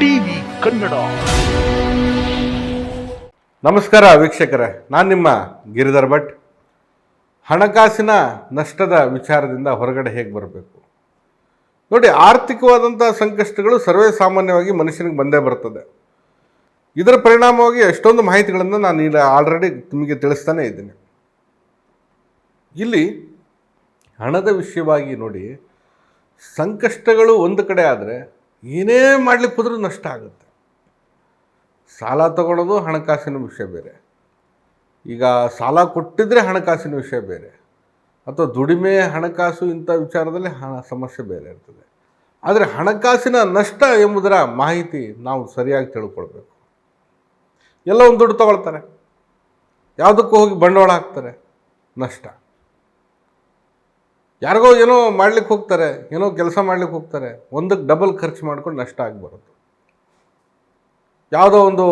TV Kannada. ನಮಸ್ಕಾರ ವೀಕ್ಷಕರೇ, ನಾನು ನಿಮ್ಮ ಗಿರಿಧರ್ ಭಟ್. ಹಣಕಾಸಿನ ನಷ್ಟದ ವಿಚಾರದಿಂದ ಹೊರಗಡೆ ಹೇಗೆ ಬರಬೇಕು? ನೋಡಿ ಆರ್ಥಿಕವಾದಂಥ ಸಂಕಷ್ಟಗಳು ಸರ್ವೇ ಸಾಮಾನ್ಯವಾಗಿ ಮನುಷ್ಯನಿಗೆ ಬಂದೇ ಬರ್ತದೆ. ಇದರ ಪರಿಣಾಮವಾಗಿ ಎಷ್ಟೊಂದು ಮಾಹಿತಿಗಳನ್ನು ನಾನು ಇಲ್ಲಿ ಆಲ್ರೆಡಿ ನಿಮಗೆ ತಿಳಿಸ್ತಾನೆ ಇದ್ದೀನಿ. ಇಲ್ಲಿ ಹಣದ ವಿಷಯವಾಗಿ ನೋಡಿ, ಸಂಕಷ್ಟಗಳು ಒಂದು ಕಡೆ ಆದರೆ ಏನೇ ಮಾಡ್ಲಿಕ್ಕೆ ಹೋದ್ರೂ ನಷ್ಟ ಆಗುತ್ತೆ. ಸಾಲ ತಗೊಳ್ಳೋದು ಹಣಕಾಸಿನ ವಿಷಯ ಬೇರೆ. ಈಗ ಸಾಲ ಕೊಟ್ಟಿದ್ರೆ ಹಣಕಾಸಿನ ವಿಷಯ ಬೇರೆ. ಅಥವಾ ದುಡಿಮೆ ಹಣಕಾಸು ಇಂಥ ವಿಚಾರದಲ್ಲಿ ಹಣ, ಸಮಸ್ಯೆ ಬೇರೆ ಇರ್ತದೆ. ಆದರೆ ಹಣಕಾಸಿನ ನಷ್ಟ ಎಂಬುದರ ಮಾಹಿತಿ ನಾವು ಸರಿಯಾಗಿ ತಿಳ್ಕೊಳ್ಬೇಕು. ಎಲ್ಲ ಒಂದು ದುಡ್ಡು ತಗೊಳ್ತಾರೆ. ಯಾವುದಕ್ಕೂ ಹೋಗಿ ಬಂಡವಾಳ ಹಾಕ್ತಾರೆ. ನಷ್ಟ. ಯಾರಿಗೋ ಏನೋ ಮಾಡ್ಲಿಕ್ಕೆ ಹೋಗ್ತಾರೆ, ಏನೋ ಕೆಲಸ ಮಾಡ್ಲಿಕ್ಕೆ ಹೋಗ್ತಾರೆ, ಒಂದಕ್ಕೆ ಡಬಲ್ ಖರ್ಚು ಮಾಡ್ಕೊಂಡು ನಷ್ಟ ಆಗಿಬರುತ್ತೆ ಯಾವುದೋ ಒಂದು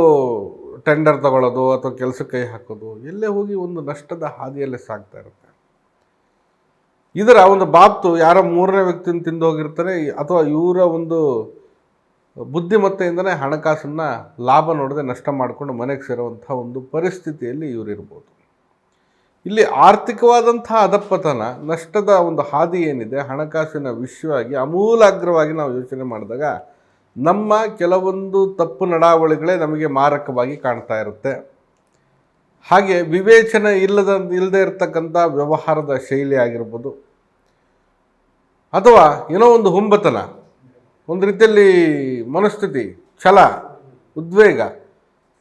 ಟೆಂಡರ್ ತಗೊಳ್ಳೋದು ಅಥವಾ ಕೆಲಸಕ್ಕೆ ಕೈ ಹಾಕೋದು, ಎಲ್ಲೇ ಹೋಗಿ ಒಂದು ನಷ್ಟದ ಹಾದಿಯಲ್ಲೇ ಸಾಗ್ತಾ ಇರುತ್ತೆ. ಇದರ ಒಂದು ಬಾಪ್ತು ಯಾರೋ ಮೂರನೇ ವ್ಯಕ್ತಿನ ತಿಂದು ಹೋಗಿರ್ತಾರೆ, ಅಥವಾ ಇವರ ಒಂದು ಬುದ್ಧಿಮತ್ತೆಯಿಂದನೇ ಹಣಕಾಸನ್ನು ಲಾಭ ನೋಡದೆ ನಷ್ಟ ಮಾಡಿಕೊಂಡು ಮನೆಗೆ ಸೇರುವಂಥ ಒಂದು ಪರಿಸ್ಥಿತಿಯಲ್ಲಿ ಇವರಿರ್ಬೋದು ಇಲ್ಲಿ ಆರ್ಥಿಕವಾದಂತಹ ಅಧಪ್ಪತನ ನಷ್ಟದ ಒಂದು ಹಾದಿ ಏನಿದೆ, ಹಣಕಾಸಿನ ವಿಷಯವಾಗಿ ಅಮೂಲಾಗ್ರವಾಗಿ ನಾವು ಯೋಚನೆ ಮಾಡಿದಾಗ ನಮ್ಮ ಕೆಲವೊಂದು ತಪ್ಪು ನಡಾವಳಿಗಳೇ ನಮಗೆ ಮಾರಕವಾಗಿ ಕಾಣ್ತಾ ಇರುತ್ತೆ. ಹಾಗೆ ವಿವೇಚನೆ ಇಲ್ಲದ, ಇಲ್ಲದೆ ಇರತಕ್ಕಂಥ ವ್ಯವಹಾರದ ಶೈಲಿ ಆಗಿರ್ಬೋದು. ಅಥವಾ ಏನೋ ಒಂದು ಹುಂಬತನ, ಒಂದು ರೀತಿಯಲ್ಲಿ ಮನಸ್ಥಿತಿ, ಛಲ, ಉದ್ವೇಗ.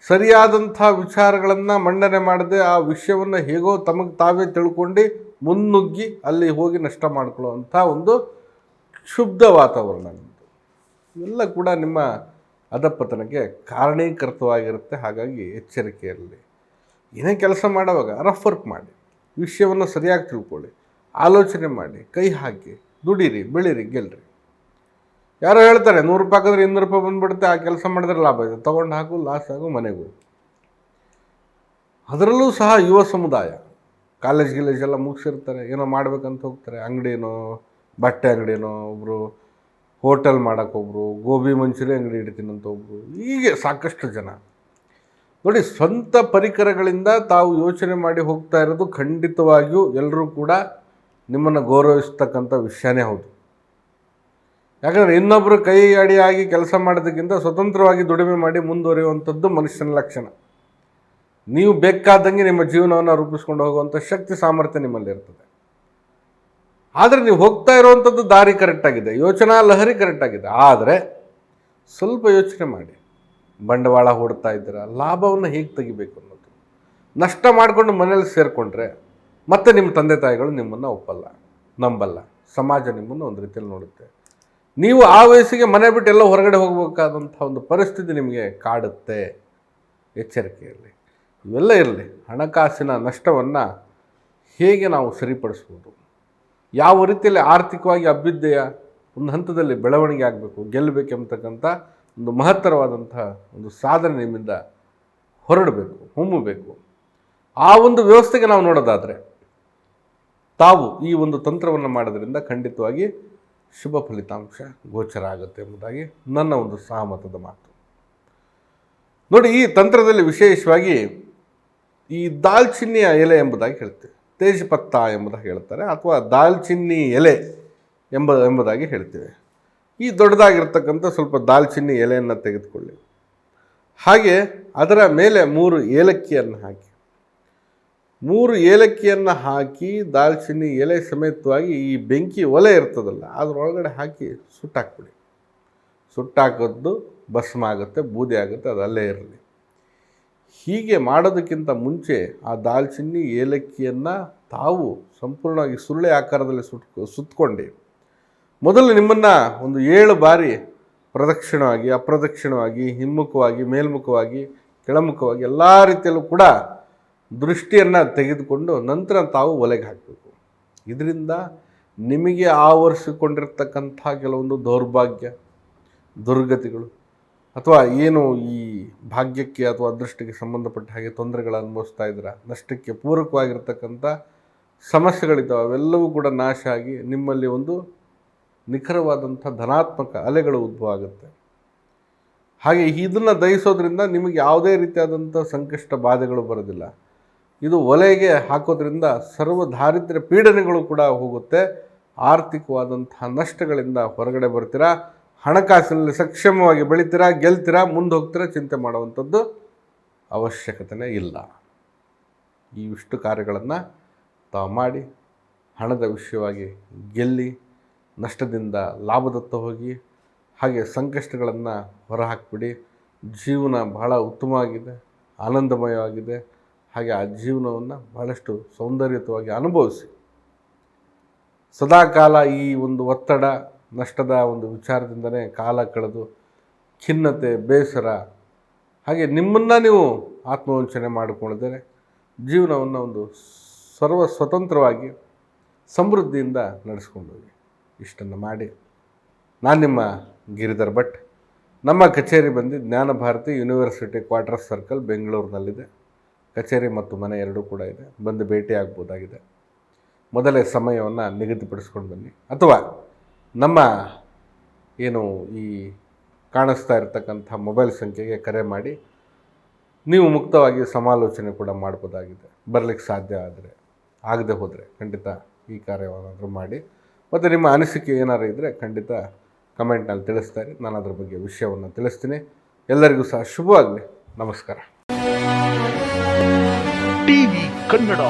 ಸರಿಯಾದಂಥ ವಿಚಾರಗಳನ್ನು ಮಂಡನೆ ಮಾಡದೆ ಆ ವಿಷಯವನ್ನು ಹೇಗೋ ತಮಗೆ ತಾವೇ ತಿಳ್ಕೊಂಡು ಮುನ್ನುಗ್ಗಿ ಅಲ್ಲಿ ಹೋಗಿ ನಷ್ಟ ಮಾಡಿಕೊಳ್ಳುವಂಥ ಒಂದು ಕ್ಷುಬ್ಧ ವಾತಾವರಣ ಇವೆಲ್ಲ ಕೂಡ ನಿಮ್ಮ ಅಧಪತನಕ್ಕೆ ಕಾರಣೀಕೃತವಾಗಿರುತ್ತೆ. ಹಾಗಾಗಿ ಎಚ್ಚರಿಕೆಯಲ್ಲಿ. ಏನೇ ಕೆಲಸ ಮಾಡುವಾಗ ರಫ್ ವರ್ಕ್ ಮಾಡಿ. ವಿಷಯವನ್ನು ಸರಿಯಾಗಿ ತಿಳ್ಕೊಳ್ಳಿ. ಆಲೋಚನೆ ಮಾಡಿ. ಕೈ ಹಾಕಿ. ದುಡೀರಿ, ಬೆಳೀರಿ, ಗೆಲ್ರಿ. ಯಾರೋ ಹೇಳ್ತಾರೆ, ನೂರು ರೂಪಾಯಿ ಹಾಕಿದ್ರೆ ಇನ್ನೂರು ರೂಪಾಯಿ ಬಂದ್ಬಿಡುತ್ತೆ, ಆ ಕೆಲಸ ಮಾಡಿದ್ರೆ ಲಾಭ. ಇದೆ ತೊಗೊಂಡು ಹಾಕು, ಲಾಸ್ ಆಗು, ಮನೆಗೂ. ಅದರಲ್ಲೂ ಸಹ ಯುವ ಸಮುದಾಯ. ಕಾಲೇಜ್ ಗಿಲೇಜ್ ಎಲ್ಲ ಮುಗಿಸಿರ್ತಾರೆ, ಏನೋ ಮಾಡ್ಬೇಕಂತ ಹೋಗ್ತಾರೆ. ಅಂಗಡಿನೋ, ಬಟ್ಟೆ ಅಂಗಡಿನೋ ಒಬ್ಬರು ಹೋಟೆಲ್ ಮಾಡೋಕ್ಕೊಬ್ರು ಗೋಬಿ ಮಂಚೂರಿ ಅಂಗಡಿ ಇಡ್ತೀನಂತ ಒಬ್ಬರು ಹೀಗೆ ಸಾಕಷ್ಟು ಜನ. ನೋಡಿ, ಸ್ವಂತ ಪರಿಕರಗಳಿಂದ ತಾವು ಯೋಚನೆ ಮಾಡಿ ಹೋಗ್ತಾ ಇರೋದು ಖಂಡಿತವಾಗಿಯೂ ಎಲ್ಲರೂ ಕೂಡ ನಿಮ್ಮನ್ನು ಗೌರವಿಸ್ತಕ್ಕಂಥ ವಿಷಯನೇ ಹೌದು. ಯಾಕಂದರೆ ಇನ್ನೊಬ್ಬರು ಕೈ ಅಡಿಯಾಗಿ ಕೆಲಸ ಮಾಡೋದಕ್ಕಿಂತ ಸ್ವತಂತ್ರವಾಗಿ ದುಡಿಮೆ ಮಾಡಿ ಮುಂದುವರಿಯುವಂಥದ್ದು ಮನುಷ್ಯನ ಲಕ್ಷಣ. ನೀವು ಬೇಕಾದಂಗೆ ನಿಮ್ಮ ಜೀವನವನ್ನು ರೂಪಿಸ್ಕೊಂಡು ಹೋಗುವಂಥ ಶಕ್ತಿ, ಸಾಮರ್ಥ್ಯ ನಿಮ್ಮಲ್ಲಿ ಇರ್ತದೆ ಆದರೆ ನೀವು ಹೋಗ್ತಾ ಇರುವಂಥದ್ದು ದಾರಿ ಕರೆಕ್ಟಾಗಿದೆ ಯೋಚನಾ ಲಹರಿ ಕರೆಕ್ಟಾಗಿದೆ ಆದರೆ ಸ್ವಲ್ಪ ಯೋಚನೆ ಮಾಡಿ. ಬಂಡವಾಳ ಹೂಡ್ತಾ ಇದ್ದೀರಾ, ಲಾಭವನ್ನು ಹೇಗೆ ತೆಗಿಬೇಕು ಅನ್ನೋದು. ನಷ್ಟ ಮಾಡಿಕೊಂಡು ಮನೇಲಿ ಸೇರಿಕೊಂಡ್ರೆ ಮತ್ತೆ ನಿಮ್ಮ ತಂದೆ ತಾಯಿಗಳು ನಿಮ್ಮನ್ನು ಒಪ್ಪಲ್ಲ, ನಂಬಲ್ಲ. ಸಮಾಜ ನಿಮ್ಮನ್ನು ಒಂದು ರೀತಿಯಲ್ಲಿ ನೋಡುತ್ತೆ. ನೀವು ಆ ವಯಸ್ಸಿಗೆ ಮನೆ ಬಿಟ್ಟು ಎಲ್ಲ ಹೊರಗಡೆ ಹೋಗಬೇಕಾದಂಥ ಒಂದು ಪರಿಸ್ಥಿತಿ ನಿಮಗೆ ಕಾಡುತ್ತೆ. ಎಚ್ಚರಿಕೆ ಇರಲಿ ಇವೆಲ್ಲ ಇರಲಿ. ಹಣಕಾಸಿನ ನಷ್ಟವನ್ನು ಹೇಗೆ ನಾವು ಸರಿಪಡಿಸ್ಬೋದು? ಯಾವ ರೀತಿಯಲ್ಲಿ ಆರ್ಥಿಕವಾಗಿ ಅಭ್ಯುದಯ ಒಂದು ಹಂತದಲ್ಲಿ ಬೆಳವಣಿಗೆ ಆಗಬೇಕು, ಗೆಲ್ಲಬೇಕೆಂಬತಕ್ಕಂಥ ಒಂದು ಮಹತ್ತರವಾದಂಥ ಒಂದು ಸಾಧನೆ ನಿಮ್ಮಿಂದ ಹೊರಡಬೇಕು, ಹೊಮ್ಮಬೇಕು. ಆ ಒಂದು ವ್ಯವಸ್ಥೆಗೆ ನಾವು ನೋಡೋದಾದರೆ ತಾವು ಈ ಒಂದು ತಂತ್ರವನ್ನು ಮಾಡೋದರಿಂದ ಖಂಡಿತವಾಗಿ ಶುಭ ಫಲಿತಾಂಶ ಗೋಚರ ಆಗುತ್ತೆ ಎಂಬುದಾಗಿ ನನ್ನ ಒಂದು ಸಹಮತದ ಮಾತು. ನೋಡಿ, ಈ ತಂತ್ರದಲ್ಲಿ ವಿಶೇಷವಾಗಿ ಈ ದಾಲ್ಚಿನ್ನಿಯ ಎಲೆ ಎಂಬುದಾಗಿ ಹೇಳ್ತೇವೆ. ತೇಜಪತ್ತ ಎಂಬುದಾಗಿ ಹೇಳ್ತಾರೆ ಅಥವಾ ದಾಲ್ಚಿನ್ನಿ ಎಲೆ ಎಂಬ, ಎಂಬುದಾಗಿ ಹೇಳ್ತೇವೆ. ಈ ದೊಡ್ಡದಾಗಿರ್ತಕ್ಕಂಥ ಸ್ವಲ್ಪ ದಾಲ್ಚಿನ್ನಿ ಎಲೆಯನ್ನು ತೆಗೆದುಕೊಳ್ಳಿ. ಹಾಗೆ ಅದರ ಮೇಲೆ ಮೂರು ಏಲಕ್ಕಿಯನ್ನು ಹಾಕಿ. ಮೂರು ಏಲಕ್ಕಿಯನ್ನು ಹಾಕಿ ದಾಲ್ಚಿನ್ನಿ ಎಲೆ ಸಮೇತವಾಗಿ ಈ ಬೆಂಕಿ ಒಲೆ ಇರ್ತದಲ್ಲ, ಅದರೊಳಗಡೆ ಹಾಕಿ ಸುಟ್ಟಾಕ್ಬಿಡಿ. ಸುಟ್ಟಾಕೋದು ಭಸ್ಮ ಆಗುತ್ತೆ, ಬೂದಿ ಆಗುತ್ತೆ, ಅದು ಅಲ್ಲೇ ಇರಲಿ. ಹೀಗೆ ಮಾಡೋದಕ್ಕಿಂತ ಮುಂಚೆ ಆ ದಾಲ್ಚಿನ್ನಿ ಏಲಕ್ಕಿಯನ್ನು ತಾವು ಸಂಪೂರ್ಣವಾಗಿ ಸುರುಳಿ ಆಕಾರದಲ್ಲಿ ಸುಟ್ ಸುತ್ಕೊಂಡು. ಮೊದಲು ನಿಮ್ಮನ್ನು ಒಂದು ಏಳು ಬಾರಿ ಪ್ರದಕ್ಷಿಣವಾಗಿ, ಅಪ್ರದಕ್ಷಿಣವಾಗಿ, ಹಿಮ್ಮುಖವಾಗಿ, ಮೇಲ್ಮುಖವಾಗಿ, ಕೆಳಮುಖವಾಗಿ ಎಲ್ಲ ರೀತಿಯಲ್ಲೂ ಕೂಡ ದೃಷ್ಟಿಯನ್ನು ತೆಗೆದುಕೊಂಡು ನಂತರ ತಾವು ಒಲೆಗೆ ಹಾಕಬೇಕು. ಇದರಿಂದ ನಿಮಗೆ ಆವರಿಸಿಕೊಂಡಿರ್ತಕ್ಕಂಥ ಕೆಲವೊಂದು ದೌರ್ಭಾಗ್ಯ, ದುರ್ಗತಿಗಳು ಅಥವಾ ಏನು ಈ ಭಾಗ್ಯಕ್ಕೆ ಅಥವಾ ಅದೃಷ್ಟಕ್ಕೆ ಸಂಬಂಧಪಟ್ಟ ಹಾಗೆ ತೊಂದರೆಗಳು ಅನುಭವಿಸ್ತಾ ಇದ್ದೀರಾ ನಷ್ಟಕ್ಕೆ ಪೂರಕವಾಗಿರ್ತಕ್ಕಂಥ ಸಮಸ್ಯೆಗಳಿದ್ದಾವೆ, ಅವೆಲ್ಲವೂ ಕೂಡ ನಾಶ ಆಗಿ ನಿಮ್ಮಲ್ಲಿ ಒಂದು ನಿಖರವಾದಂಥ ಧನಾತ್ಮಕ ಅಲೆಗಳು ಉದ್ಭವ ಆಗುತ್ತೆ. ಹಾಗೆ ಇದನ್ನು ದಹಿಸೋದ್ರಿಂದ ನಿಮಗೆ ಯಾವುದೇ ರೀತಿಯಾದಂಥ ಸಂಕಷ್ಟ, ಬಾಧೆಗಳು ಬರೋದಿಲ್ಲ. ಇದು ಒಲೆಗೆ ಹಾಕೋದ್ರಿಂದ ಸರ್ವ ದಾರಿದ್ರ್ಯ ಪೀಡನೆಗಳು ಕೂಡ ಹೋಗುತ್ತೆ. ಆರ್ಥಿಕವಾದಂತಹ ನಷ್ಟಗಳಿಂದ ಹೊರಗಡೆ ಬರ್ತೀರಾ? ಹಣಕಾಸಿನಲ್ಲಿ ಸಕ್ಷಮವಾಗಿ ಬೆಳಿತೀರಾ? ಗೆಲ್ತೀರಾ? ಮುಂದೆ ಹೋಗ್ತೀರಾ? ಚಿಂತೆ ಮಾಡುವಂಥದ್ದು ಅವಶ್ಯಕತೆನೇ ಇಲ್ಲ. ಈ ಇಷ್ಟು ಕಾರ್ಯಗಳನ್ನು ತಾವು ಮಾಡಿ ಹಣದ ವಿಷಯವಾಗಿ ಗೆಲ್ಲಿ ನಷ್ಟದಿಂದ ಲಾಭದತ್ತ ಹೋಗಿ ಹಾಗೆ ಸಂಕಷ್ಟಗಳನ್ನು ಹೊರಹಾಕ್ಬಿಡಿ. ಜೀವನ ಬಹಳ ಉತ್ತಮವಾಗಿದೆ, ಆನಂದಮಯವಾಗಿದೆ. ಹಾಗೆ ಆ ಜೀವನವನ್ನು ಬಹಳಷ್ಟು ಸೌಂದರ್ಯಯುತವಾಗಿ ಅನುಭವಿಸಿ. ಸದಾಕಾಲ ಈ ಒಂದು ಒತ್ತಡ, ನಷ್ಟದ ಒಂದು ವಿಚಾರದಿಂದನೇ ಕಾಲ ಕಳೆದು ಖಿನ್ನತೆ, ಬೇಸರ, ಹಾಗೆ ನಿಮ್ಮನ್ನು ನೀವು ಆತ್ಮವಂಚನೆ ಮಾಡಿಕೊಳ್ಳದರೆ ಜೀವನವನ್ನು ಒಂದು ಸರ್ವ ಸ್ವತಂತ್ರವಾಗಿ ಸಮೃದ್ಧಿಯಿಂದ ನಡೆಸ್ಕೊಂಡು ಹೋಗಿ ಇಷ್ಟನ್ನು ಮಾಡಿ. ನಾನು ನಿಮ್ಮ ಗಿರಿಧರ್ ಭಟ್. ನಮ್ಮ ಕಚೇರಿ ಬಂದು ಜ್ಞಾನ ಭಾರತಿ ಯೂನಿವರ್ಸಿಟಿ ಕ್ವಾರ್ಟರ್ ಸರ್ಕಲ್ ಬೆಂಗಳೂರಿನಲ್ಲಿದೆ. ಕಚೇರಿ ಮತ್ತು ಮನೆ ಎರಡೂ ಕೂಡ ಇದೆ. ಬಂದು ಭೇಟಿ ಆಗ್ಬೋದಾಗಿದೆ. ಮೊದಲೇ ಸಮಯವನ್ನು ನಿಗದಿಪಡಿಸ್ಕೊಂಡು ಬನ್ನಿ. ಅಥವಾ ನಮ್ಮ ಏನು ಈ ಕಾಣಿಸ್ತಾ ಇರತಕ್ಕಂಥ ಮೊಬೈಲ್ ಸಂಖ್ಯೆಗೆ ಕರೆ ಮಾಡಿ ನೀವು ಮುಕ್ತವಾಗಿ ಸಮಾಲೋಚನೆ ಕೂಡ ಮಾಡ್ಬೋದಾಗಿದೆ. ಬರಲಿಕ್ಕೆ ಸಾಧ್ಯ ಆದರೆ, ಆಗದೆ ಹೋದರೆ ಖಂಡಿತ ಈ ಕಾರ್ಯವನ್ನಾದರೂ ಮಾಡಿ. ಮತ್ತು ನಿಮ್ಮ ಅನಿಸಿಕೆ ಏನಾರು ಇದ್ದರೆ ಖಂಡಿತ ಕಮೆಂಟ್ನಲ್ಲಿ ತಿಳಿಸ್ತಾರೆ ನಾನು ಅದರ ಬಗ್ಗೆ ವಿಷಯವನ್ನು ತಿಳಿಸ್ತೀನಿ. ಎಲ್ಲರಿಗೂ ಸಹ ಶುಭವಾಗಲಿ. ನಮಸ್ಕಾರ. ಟಿವಿ ಕನ್ನಡ